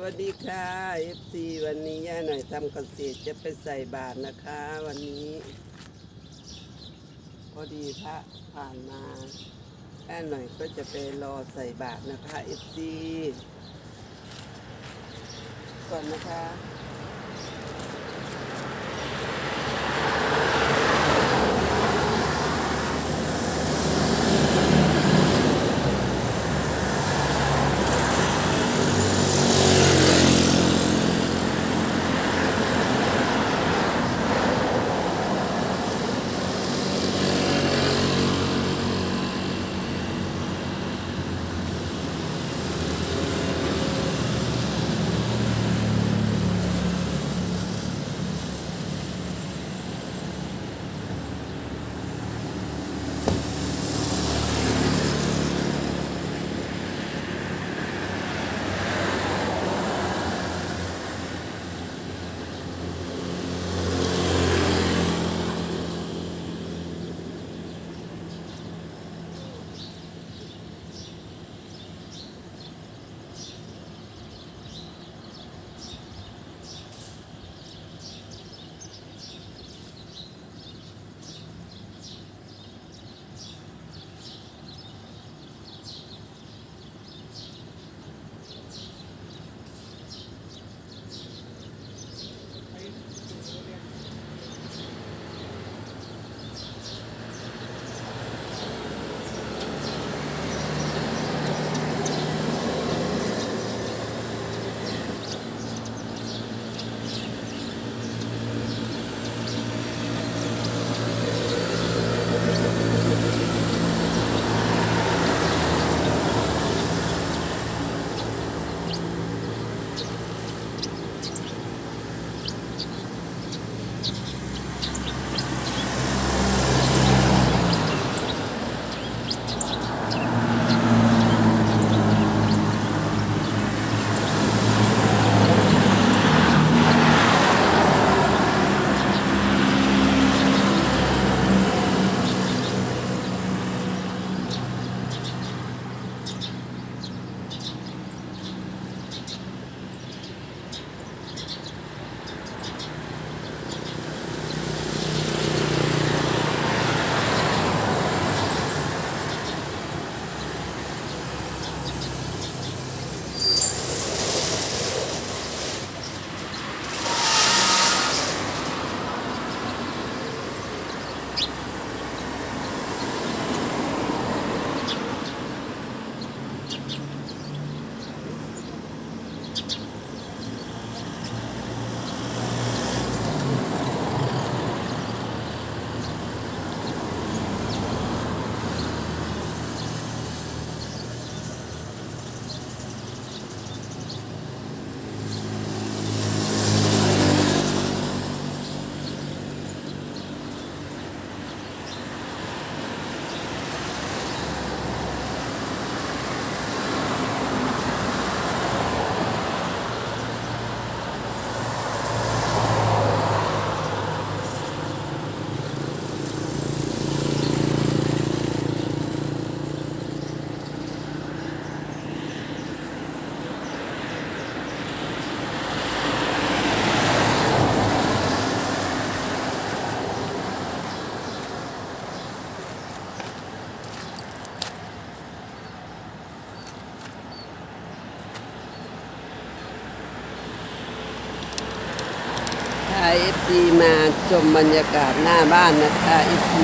วัสดีค่ะ FC วันนี้ย่าหน่อยทำเกษตรจะไปใส่บาตรนะคะ วันนี้ พอดีพระผ่านมาย่าหน่อยก็จะไปรอใส่บาตรนะคะ FC ก่อนนะคะ พา FC มาชมบรรยากาศหน้าบ้านนะคะ FC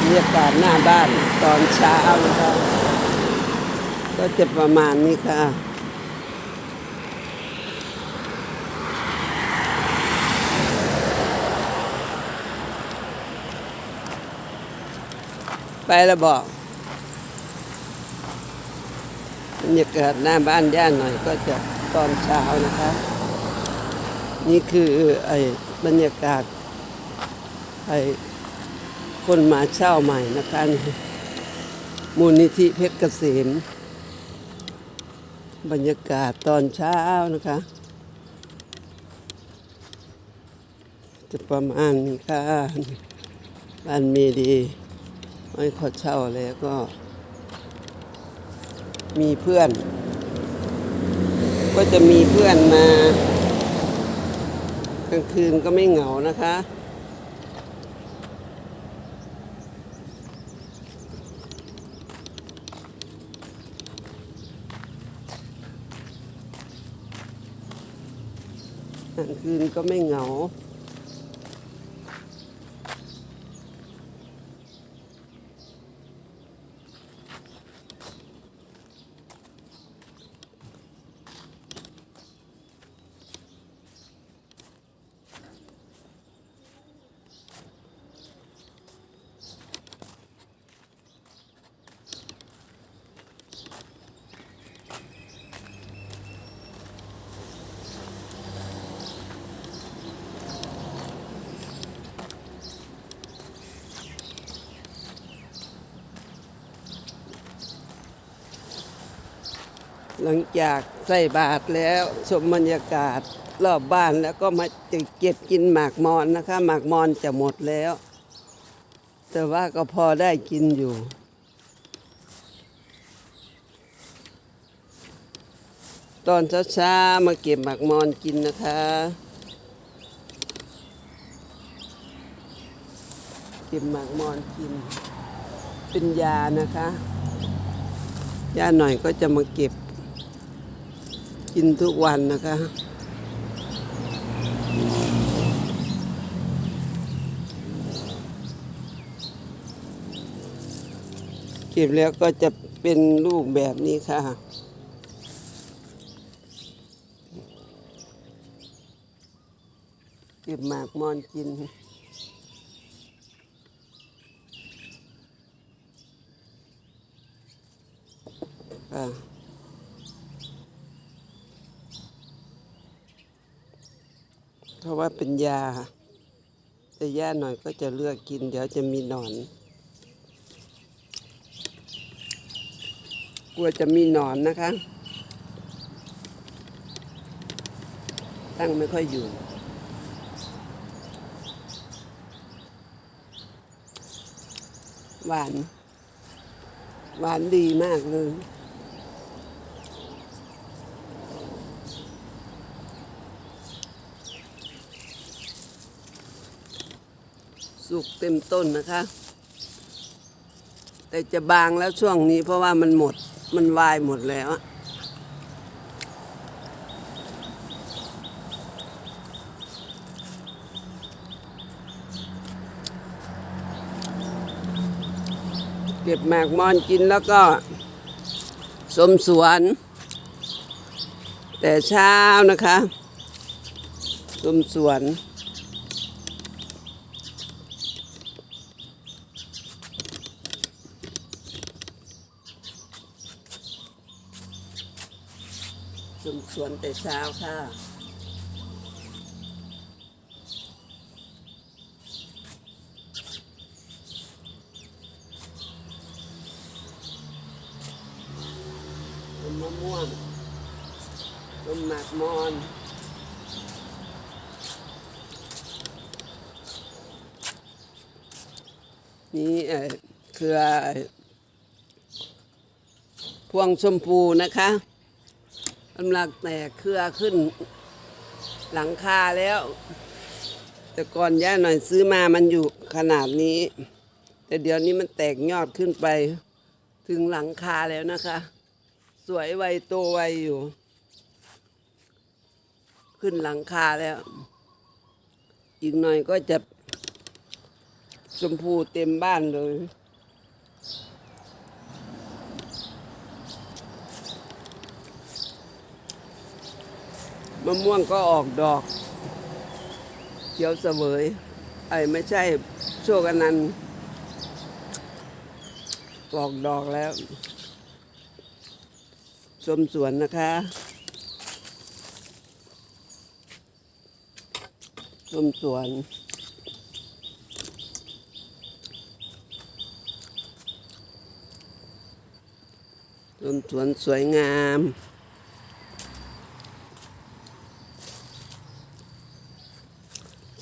บรรยากาศหน้าบ้านตอนเช้านะคะก็จะประมาณนี้ค่ะไปแล้วบอกบรรยากาศหน้าบ้านย่านหน่อยก็จะตอนเช้านะคะ นี่คือไอ้บรรยากาศไอ้คนมาเช่าใหม่นะคะมูลนิธิเพชรเกษมบรรยากาศตอนเช้านะคะ จะประมาณนี้ค่ะบ้านมีดีไม่ขอเช่าแล้วก็ มีเพื่อน ก็จะมีเพื่อนมา ลางคืนก็ไม่เหงานะคะ กลางคืนก็ไม่เหงา หลังจากใส่บาทแล้วชมบรรยากาศรอบบ้านแล้วก็มาเก็บกินหมากมอนนะคะ หมากมอนจะหมดแล้ว แต่ว่าก็พอได้กินอยู่ ตอนเช้าๆมาเก็บหมากมอนกินนะคะ เก็บหมากมอนกิน เป็นยานะคะ ยาหน่อยก็จะมาเก็บ กินทุกวันนะคะ เก็บแล้วก็จะเป็นลูกแบบนี้ค่ะเก็บหมากมอนกินค่ะ เพราะว่าเป็นยาแต่ย่าหน่อยก็จะเลือกกิน เดี๋ยวจะมีหนอน กลัวจะมีหนอนนะคะ ตั้งไม่ค่อยอยู่หวาน หวานดีมากเลย สุกเต็มต้นนะคะ แต่จะบางแล้วช่วงนี้เพราะว่ามันหมดมันวายหมดแล้วเก็บหมากมอนกินแล้วก็สมสวน แต่เช้านะคะ สมสวน สมสวนแต่เช้าค่ะต้นมะม่วงต้นหมากมอนนี่เออเครือพวงชมพูนะคะ กำลังแตกเครือขึ้นหลังคาแล้ว แต่ก่อนย่าหน่อยซื้อมามันอยู่ขนาดนี้ แต่เดี๋ยวนี้มันแตกยอดขึ้นไป ถึงหลังคาแล้วนะคะ สวยไวโตไวอยู่ ขึ้นหลังคาแล้ว อีกหน่อยก็จะชมพูเต็มบ้านเลย มะม่วงก็ออกดอก เขียวเสวยไอ้ไม่ใช่โชคอนันต์ออกดอกแล้ว ชมสวนนะคะชมสวนชมสวนสวยงาม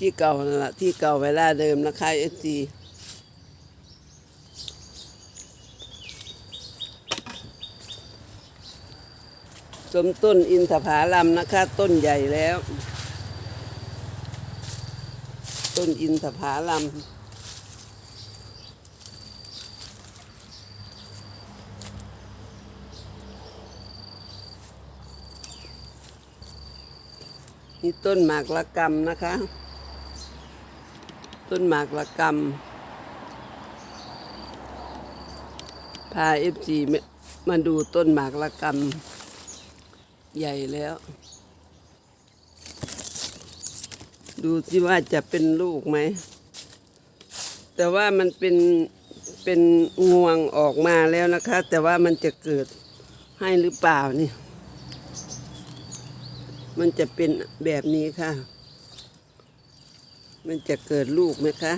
ที่เก่านั่นละที่เก่าเวลาเดิมนะคะเอซีสมต้นอินทผาลัมนะคะ ต้นใหญ่แล้ว ต้นอินทผาลัมนี่ต้นหมากละกำนะคะ ต้นหมากละกำพาเอฟซีมาดูต้นหมากละกำใหญ่แล้ว ดูสิว่าจะเป็นลูกไหม แต่ว่ามันเป็นเป็นงวงออกมาแล้วนะคะ แต่ว่ามันจะเกิดให้หรือเปล่านี่ มันจะเป็นแบบนี้ค่ะ มันจะเกิดลูกไหมคะ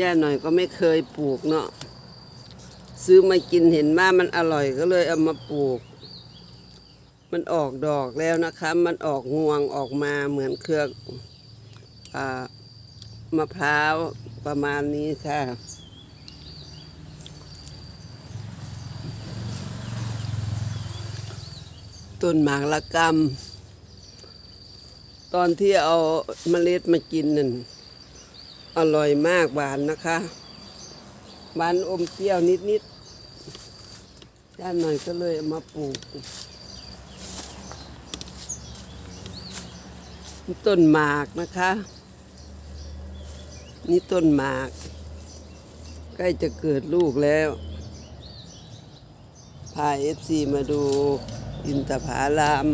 ย่าหน่อยก็ไม่เคยปลูกเนาะ ซื้อมากินเห็นว่ามันอร่อยก็เลยเอามาปลูก มันออกดอกแล้วนะคะ มันออกงวงออกมาเหมือนเครืออมะพร้าวประมาณนี้ค่ะต้นหมากละกำ ตอนที่เอาเมล็ดมากินนั่นอร่อยมากหวานนะคะหวานอมเปรี้ยวนิดๆด้านหน่อยก็เลยมาปลูก นี่ต้นหมากนะคะ นี่ต้นหมาก ใกล้จะเกิดลูกแล้วพาเอฟซีมาดูอินทผาลาม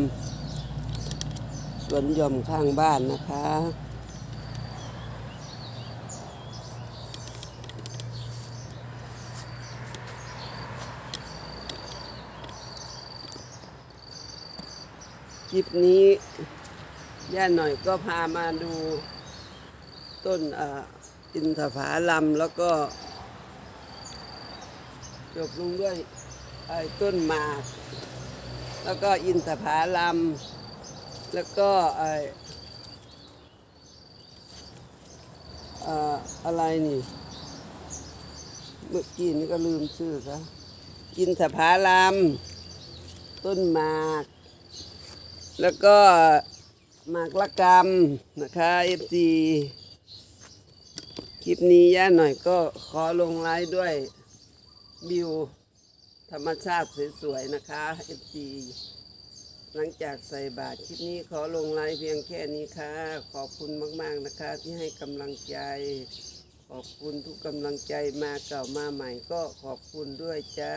สวนหย่อมข้างบ้านนะคะ คลิปนี้ย่าหน่อยก็พามาดูต้นอินทผาลัมแล้วก็จบลงด้วยต้นหมาก แล้วก็อินทผาลัม แล้วก็ไออะไรนี่ เมื่อกี้นี่ก็ลืมชื่อซะอินทผาลัมต้นหมาก แล้วก็หมากละกำนะคะเอฟซีคลิปนี้ย่าหน่อยก็ขอลงไลน์ด้วยวิวธรรมชาติสวยๆนะคะเอฟซี หลังจากใส่บาตรคลิปนี้ขอลงไลน์เพียงแค่นี้ค่ะ ขอบคุณมาก ๆ นะคะ ที่ให้กำลังใจ ขอบคุณทุกกำลังใจมาเก่ามาใหม่ก็ขอบคุณด้วยจ้า